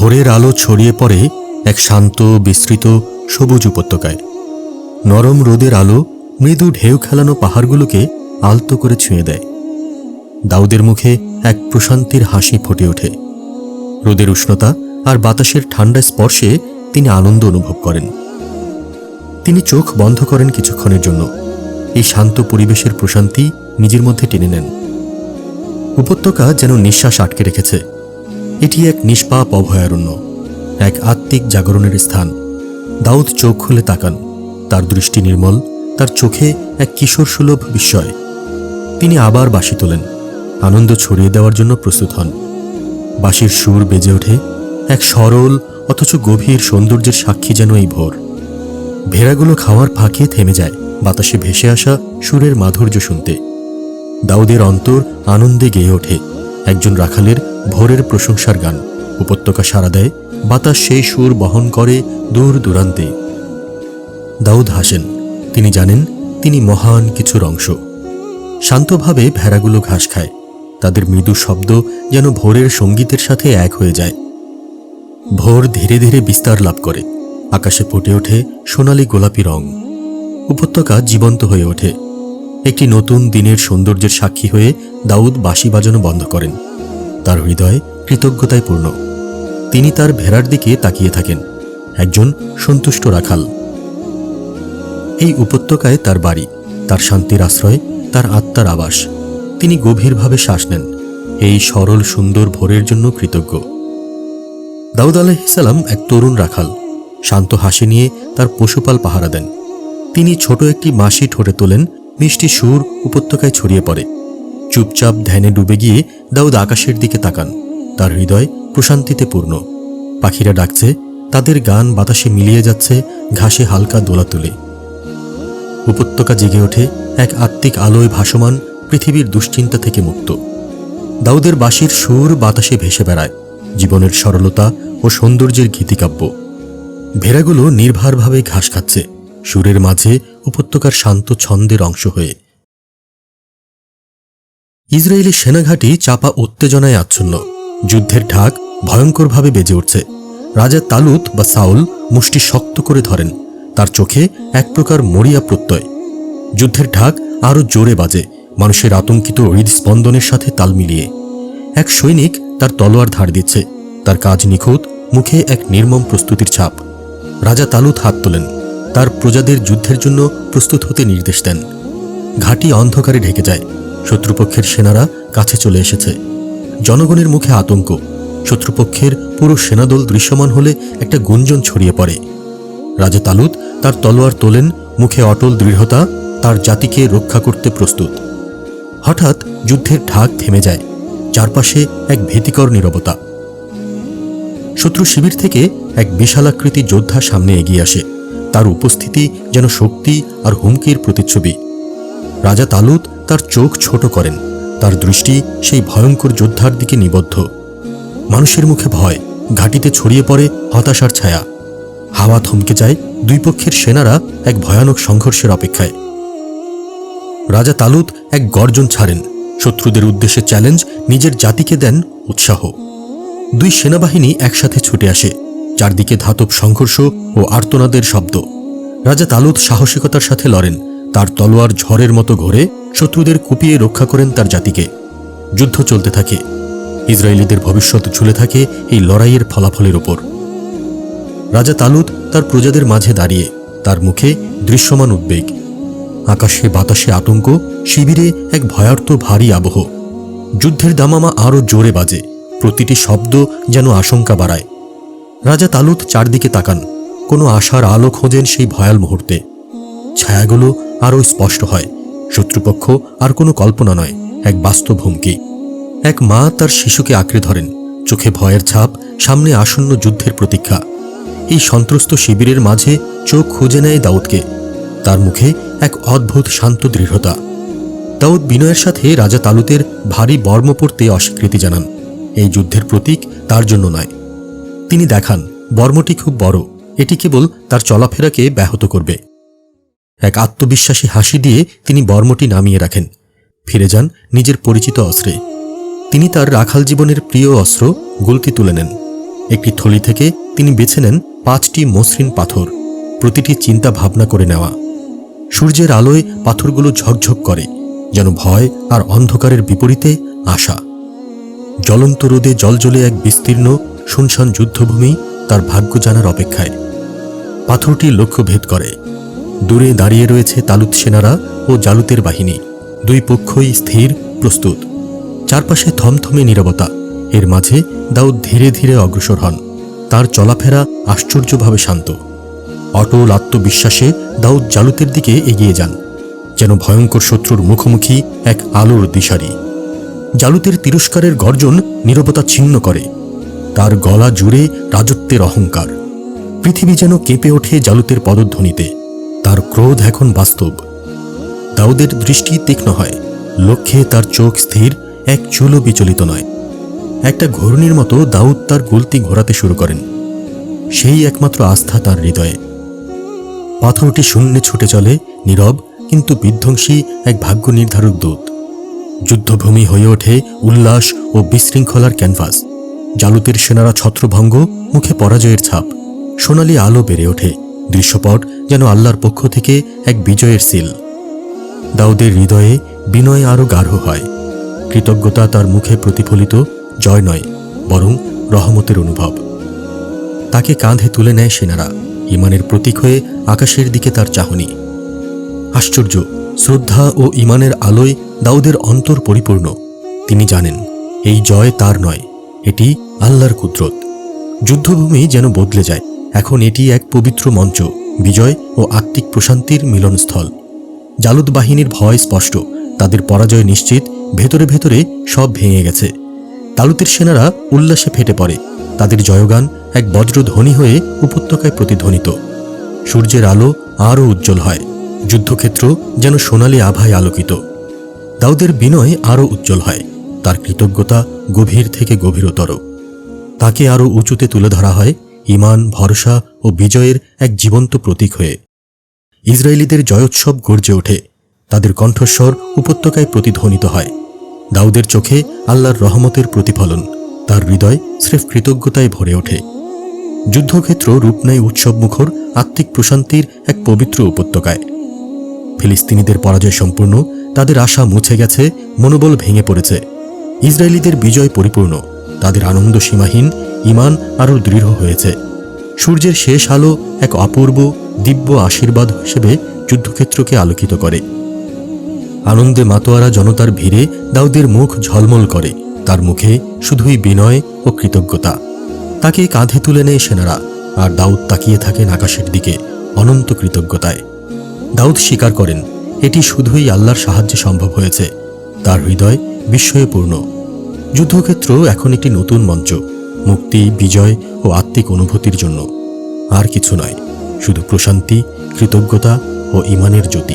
ভোরের আলো ছড়িয়ে পড়ে এক শান্ত, বিস্তৃত, সবুজ উপত্যকায়। নরম রোদের আলো মৃদু ঢেউ খেলানো পাহাড়গুলোকে আলতো করে ছুঁয়ে দেয়। দাউদের মুখে এক প্রশান্তির হাসি ফুটে ওঠে। রোদের উষ্ণতা আর বাতাসের ঠান্ডা স্পর্শে তিনি আনন্দ অনুভব করেন। তিনি চোখ বন্ধ করেন কিছুক্ষণের জন্য। এই শান্ত পরিবেশের প্রশান্তি নিজের মধ্যে টেনে নেন। উপত্যকা যেন নিঃশ্বাস আটকে রেখেছে। এটি এক নিষ্পাপ অভয়ারণ্য, এক আত্মিক জাগরণের স্থান। দাউদ চোখ খুলে তাকান। তার দৃষ্টি নির্মল, তার চোখে এক কিশোর সুলভ বিস্ময়। তিনি আবার বাসি তোলেন, আনন্দ ছড়িয়ে দেওয়ার জন্য প্রস্তুত হন। বাঁশির সুর বেজে ওঠে, এক সরল অথচ গভীর সৌন্দর্যের সাক্ষী যেন এই ভোর। ভেড়াগুলো খাওয়ার ফাঁকে থেমে যায়, বাতাসে ভেসে আসা সুরের মাধুর্য শুনতে। দাউদের অন্তর আনন্দে গেয়ে ওঠে, একজন রাখালের ভোরের প্রশংসার গান। উপত্যকা সাড়া দেয়, বাতাস সেই সুর বহন করে দূর দূরান্তে। দাউদ হাসেন, তিনি জানেন, তিনি মহান কিছুর অংশ। শান্তভাবে ভেড়াগুলো ঘাস খায়। তাদের মৃদু শব্দ যেন ভোরের সঙ্গীতের সাথে এক হয়ে যায়। ভোর ধীরে ধীরে বিস্তার লাভ করে। আকাশে ফুটে ওঠে সোনালি গোলাপি রং। উপত্যকা জীবন্ত হয়ে ওঠে। একটি নতুন দিনের সৌন্দর্যের সাক্ষী হয়ে দাউদ বাঁশি বাজানো বন্ধ করেন। তার হৃদয় কৃতজ্ঞতায় পূর্ণ। তিনি তার ভেড়ার দিকে তাকিয়ে থাকেন, একজন সন্তুষ্ট রাখাল। এই উপত্যকায় তার বাড়ি, তার শান্তির আশ্রয়, তার আত্মার আবাস। তিনি গভীরভাবে শ্বাস নেন। এই সরল সুন্দর ভোরের জন্য কৃতজ্ঞ। দাউদ আলাহিসাল্লাম এক তরুণ রাখাল। শান্ত হাসি নিয়ে তার পশুপাল পাহারা দেন। তিনি ছোট একটি মাসি ঠোঁটে তোলেন, মিষ্টি সুর উপত্যকায় ছড়িয়ে পড়ে। চুপচাপ ধ্যানে ডুবে গিয়ে দাউদ আকাশের দিকে তাকান। তার হৃদয় প্রশান্তিতে পূর্ণ। পাখিরা ডাকছে, তাদের গান বাতাসে মিলিয়ে যাচ্ছে ঘাসে হালকা দোলা তুলে উপত্যকা জেগে ওঠে এক আত্মিক আলোয় ভাসমান পৃথিবীর দুশ্চিন্তা থেকে মুক্ত। দাউদের বাঁশির সুর বাতাসে ভেসে বেড়ায়, জীবনের সরলতা ও সৌন্দর্যের গীতিকাব্য। ভেড়াগুলো নির্ভারভাবে ঘাস খাচ্ছে, সুরের মাঝে উপত্যকার শান্ত ছন্দের অংশ হয়ে। ইসরায়েলি সেনাঘাঁটি চাপা উত্তেজনায় আচ্ছন্ন। যুদ্ধের ঢাক ভয়ঙ্করভাবে বেজে উঠছে। রাজা তালুত বা সাউল মুষ্টি শক্ত করে ধরেন। তার চোখে এক প্রকার মরিয়া প্রত্যয়। যুদ্ধের ঢাক আরও জোরে বাজে। মানুষের আতঙ্কিত হৃদস্পন্দনের সাথে তাল মিলিয়ে। এক সৈনিক তার তলোয়ার ধার দিচ্ছে। তার কাজ নিখুঁত, মুখে এক নির্মম প্রস্তুতির ছাপ। রাজা তালুত হাত তোলেন। তার প্রজাদের যুদ্ধের জন্য প্রস্তুত হতে নির্দেশ দেন। ঘাটি অন্ধকারে ঢেকে যায়। শত্রুপক্ষের সেনারা কাছে চলে এসেছে। জনগণের মুখে আতঙ্ক। শত্রুপক্ষের পুরো সেনাদল দৃশ্যমান হলে একটা গুঞ্জন ছড়িয়ে পড়ে। রাজা তালুত তার তলোয়ার তোলেন, মুখে অটল দৃঢ়তা, তার জাতিকে রক্ষা করতে প্রস্তুত। হঠাৎ যুদ্ধের ঢাক থেমে যায়, চারপাশে এক ভীতিকর নীরবতা। শত্রু শিবির থেকে এক বিশালাকৃতি যোদ্ধা সামনে এগিয়ে আসে। তার উপস্থিতি যেন শক্তি আর হুমকির প্রতিচ্ছবি। রাজা তালুত তার চোখ ছোট করেন। তার দৃষ্টি সেই ভয়ঙ্কর যোদ্ধার দিকে নিবদ্ধ। মানুষের মুখে ভয়, ঘাটিতে ছড়িয়ে পড়ে হতাশার ছায়া। হাওয়া থমকে যায় দুই পক্ষের সেনারা এক ভয়ানক সংঘর্ষের অপেক্ষায়। রাজা তালুত এক গর্জন ছাড়েন। শত্রুদের উদ্দেশ্যে চ্যালেঞ্জ নিজের জাতিকে দেন উৎসাহ। দুই সেনাবাহিনী একসাথে ছুটে আসে। চারদিকে ধাতব সংঘর্ষ ও আর্তনাদের শব্দ। রাজা তালুত সাহসিকতার সাথে লড়েন। তার তলোয়ার ঝড়ের মতো ঘোরে, শত্রুদের কুপিয়ে রক্ষা করেন তার জাতিকে। যুদ্ধ চলতে থাকে। ইসরায়েলিদের ভবিষ্যৎ ঝুলে থাকে এই লড়াইয়ের ফলাফলের ওপর রাজা তালুত তার প্রজাদের মাঝে দাঁড়িয়ে, তার মুখে দৃশ্যমান উদ্বেগ। আকাশে বাতাসে আতঙ্ক, শিবিরে এক ভয়ার্থ ভারী আবহ। যুদ্ধের দামামা আরও জোরে বাজে, প্রতিটি শব্দ যেন আশঙ্কা বাড়ায়। রাজা তালুত চারদিকে তাকান, কোনো আশার আলো খোঁজেন সেই ভয়াল মুহূর্তে। ছায়াগুলো আরও স্পষ্ট হয়। শত্রুপক্ষ আর কোনো কল্পনা নয়, এক বাস্তব হুমকি। এক মা তার শিশুকে আঁকড়ে ধরেন। চোখে ভয়ের ছাপ, সামনে আসন্ন যুদ্ধের প্রতীক্ষা। এই সন্ত্রস্ত শিবিরের মাঝে চোখ খুঁজে নেয় দাউদকে। তার মুখে এক অদ্ভুত শান্ত দৃঢ়তা। দাউদ বিনয়ের সাথে রাজা তালুতের ভারী বর্ম পড়তে অস্বীকৃতি জানান। এই যুদ্ধের প্রতীক তার জন্য নয়। তিনি দেখান, বর্মটি খুব বড়। এটি কেবল তার চলাফেরাকে ব্যাহত করবে। এক আত্মবিশ্বাসী হাসি দিয়ে তিনি বর্মটি নামিয়ে রাখেন। ফিরে যান নিজের পরিচিত অস্ত্রে। তিনি তার রাখাল জীবনের প্রিয় অস্ত্র গুলতি তুলে নেন। একটি থলি থেকে তিনি বেছে নেন পাঁচটি মসৃণ পাথর। প্রতিটি চিন্তা ভাবনা করে নেওয়া। সূর্যের আলোয় পাথরগুলো ঝকঝক করে, যেন ভয় আর অন্ধকারের বিপরীতে আশা জ্বলন্ত রোদে জলজলে এক বিস্তীর্ণ, শুনশান যুদ্ধভূমি তার ভাগ্য জানার অপেক্ষায়। পাথরটি লক্ষ্যভেদ করে। দূরে দাঁড়িয়ে রয়েছে তালুত সেনারা ও জালুতের বাহিনী। দুই পক্ষই স্থির, প্রস্তুত। চারপাশে থমথমে নীরবতা। এর মাঝে দাউদ ধীরে ধীরে অগ্রসর হন। তার চলাফেরা আশ্চর্যভাবে শান্ত। অটল আত্মবিশ্বাসে দাউদ জালুতের দিকে এগিয়ে যান, যেন ভয়ঙ্কর শত্রুর মুখোমুখি এক আলোর দিশারি। জালুতের তিরস্কারের গর্জন নীরবতা ছিন্ন করে। তার গলা জুড়ে রাজত্বের অহংকার। পৃথিবী যেন কেঁপে ওঠে জালুতের পদধ্বনিতে। তার ক্রোধ এখন বাস্তব। দাউদের দৃষ্টি তীক্ষ্ণ হয়। লক্ষ্যে তার চোখ স্থির, এক চুলও বিচলিত নয়। একটা ঘূর্ণির মতো দাউদ তার গুলতি ঘোরাতে শুরু করেন। সেই একমাত্র আস্থা তার হৃদয়ে। পাথরটি শূন্যে ছুটে চলে, নীরব, কিন্তু বিধ্বংসী এক ভাগ্য নির্ধারক দূত। যুদ্ধভূমি হয়ে ওঠে উল্লাস ও বিশৃঙ্খলার ক্যানভাস। জালুতের সেনারা ছত্রভঙ্গ, মুখে পরাজয়ের ছাপ। সোনালি আলো বেড়ে ওঠে। দৃশ্যপট যেন আল্লাহর পক্ষ থেকে এক বিজয়ের সিল। দাউদের হৃদয়ে বিনয় আরও গাঢ় হয়। কৃতজ্ঞতা তার মুখে প্রতিফলিত, জয় নয়, বরং রহমতের অনুভব। তাকে কাঁধে তুলে নেয় সেনারা ইমানের প্রতীক হয়ে আকাশের দিকে তার চাহনি। আশ্চর্য, শ্রদ্ধা ও ইমানের আলোয় দাউদের অন্তর পরিপূর্ণ। তিনি জানেন, এই জয় তার নয়, এটি আল্লাহর কুদরত। যুদ্ধভূমি যেন বদলে যায়। এখন এটি এক পবিত্র মঞ্চ, বিজয় ও আত্মিক প্রশান্তির মিলনস্থল। জালুদ বাহিনীর ভয় স্পষ্ট, তাদের পরাজয় নিশ্চিত, ভেতরে ভেতরে সব ভেঙে গেছে। তালুতের সেনারা উল্লাসে ফেটে পড়ে, তাদের জয়গান এক বজ্রধ্বনি হয়ে উপত্যকায় প্রতিধ্বনিত। সূর্যের আলো আরও উজ্জ্বল হয়, যুদ্ধক্ষেত্র যেন সোনালি আভায় আলোকিত। দাউদের বিনয় আরও উজ্জ্বল হয়, তার কৃতজ্ঞতা গভীর থেকে গভীরতর। তাকে আরও উঁচুতে তুলে ধরা হয় ইমান, ভরসা ও বিজয়ের এক জীবন্ত প্রতীক হয়ে। ইসরায়েলিদের জয়োৎসব গর্জে ওঠে। তাদের কণ্ঠস্বর উপত্যকায় প্রতিধ্বনিত হয়। দাউদের চোখে আল্লাহর রহমতের প্রতিফলন। তার হৃদয় স্রেফ কৃতজ্ঞতায় ভরে ওঠে। যুদ্ধক্ষেত্র রূপ নেয় উৎসবমুখর আত্মিক প্রশান্তির এক পবিত্র উপত্যকায়। ফিলিস্তিনিদের পরাজয় সম্পূর্ণ, তাদের আশা মুছে গেছে, মনোবল ভেঙে পড়েছে। ইসরায়েলিদের বিজয় পরিপূর্ণ, তাদের আনন্দ সীমাহীন ইমান আরও দৃঢ় হয়েছে। সূর্যের শেষ আলো এক অপূর্ব, দিব্য আশীর্বাদ হিসেবে যুদ্ধক্ষেত্রকে আলোকিত করে। আনন্দে মাতোয়ারা জনতার ভিড়ে দাউদের মুখ ঝলমল করে। তার মুখে শুধুই বিনয় ও কৃতজ্ঞতা। তাকে কাঁধে তুলে নেয় সেনারা, আর দাউদ তাকিয়ে থাকেন আকাশের দিকে, অনন্ত কৃতজ্ঞতায়। দাউদ স্বীকার করেন, এটি শুধুই আল্লাহর সাহায্যে সম্ভব হয়েছে। তার হৃদয় বিস্ময়ে পূর্ণ যুদ্ধক্ষেত্র এখন একটি নতুন মঞ্চ। মুক্তি, বিজয় ও আত্মিক অনুভূতির জন্য। আর কিছু নয়, শুধু প্রশান্তি, কৃতজ্ঞতা ও ইমানের জ্যোতি।